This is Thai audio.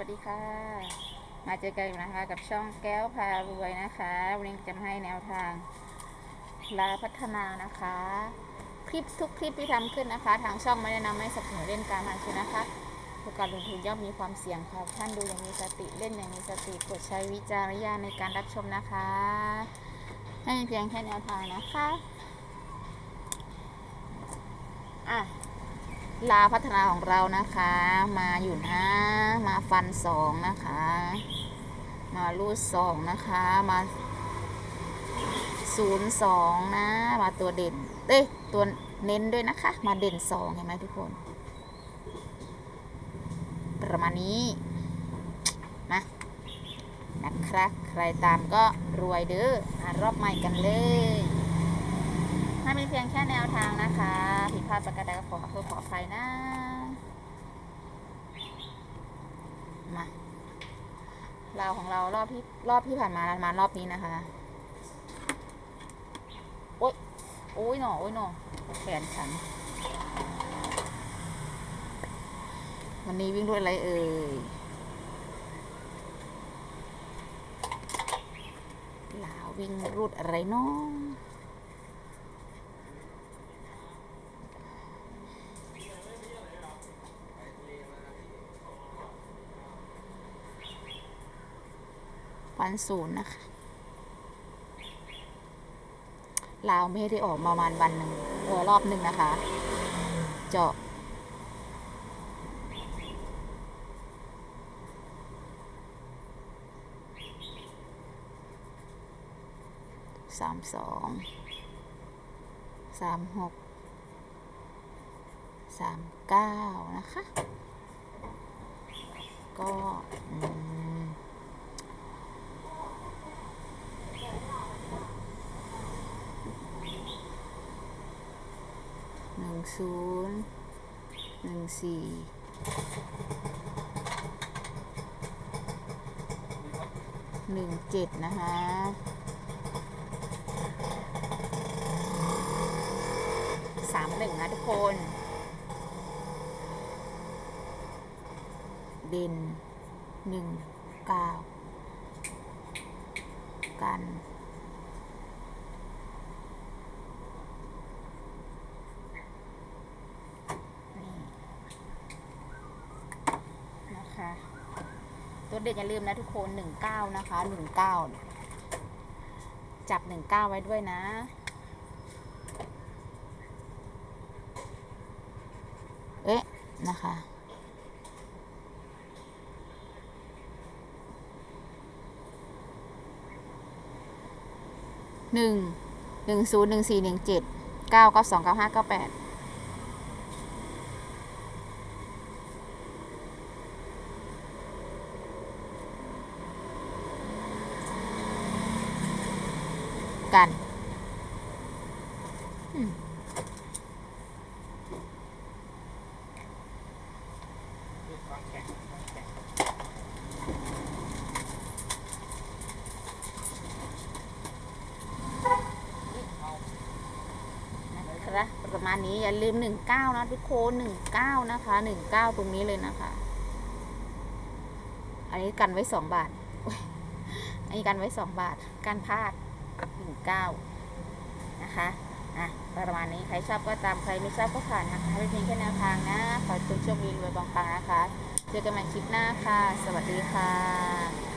วัสดีค่ะ มาเจอกันอีกนะคะกับช่องแก้วพารวยนะคะ วันนี้จะมาให้แนวทางลาพัฒนานะคะ คลิปทุกคลิปที่ทำขึ้นนะคะ ทางช่องไม่ได้นำให้สนับสนุนเล่นการพนันคือนะคะทุกการลงทุนย่อมมีความเสี่ยงค่ะท่านดูอย่างมีสติเล่นอย่างมีสติกดใช้วิจารณญาณในการรับชมนะคะให้เพียงแค่แนวทางนะคะอะลาพัฒนาของเรานะคะ มาอยู่หนะ มาฟันสองนะคะ มารูดสองนะคะ มาศูนย์สองนะ มาตัวเด่นเอ้ยตัวเน้นด้วยนะคะ มาเด่นสองเห็นไหมทุกคน ประมาณนี้นะนะครับใครตามก็รวยเด้อมารอบใหม่กันเลยถ้ามีเพียงแค่แนวทางนะคะ ผิดพลาดประการใดก็ขอโทษขออภัยนะ มาเราของเรารอบที่รอบที่ผ่านมาเรามารอบนี้นะคะโอ๊ยโอ้ยหนอโอ้ยหนอแขนฉันวันนี้วิ่งด้วยอะไรเอ่ยลาวิ่งรูดอะไรเนาะ วันศูนย์นะคะลาวไม่ได้ออกประมาณวันหนึ่งเออรอบหนึ่งนะคะ เจาะสามสองสามหกสามเก้านะคะ ก็อืม งศูนย์หนึ่งสี่หนึ่งเจ็ดนะคะสามหนึ่งนะทุกคน เด่นหนึ่งเก้ากันนะคะ ตัวเด็กอย่าลืมนะทุกคนหนึ่งเก้านะคะหนึ่งเก้าจับหนึ่งเก้าไว้ด้วยนะเอ๊ะนะคะหนึ่งหนึ่งศูนย์หนึ่งสี่หนึ่งเจ็ดเก้าเก้าสองเก้าห้าเก้าแปด กันอืมนะคะประมาณนี้อย่าลืมหนึ่งเก้านะทุกคนหนึ่งเก้านะคะหนึ่งเก้าตรงนี้เลยนะคะ อันนี้กันไว้สองบาท อันนี้กันไว้สองบาท การพลาด หนึ่งเก้านะคะอะประมาณนี้ใครชอบก็ตามใครไม่ชอบก็ผ่านนะคะเป็นเพียงแค่แนวทางนะขอให้ทุกโชคดีรวยบางปังนะคะ เจอกันใหม่คลิปหน้าค่ะ สวัสดีค่ะ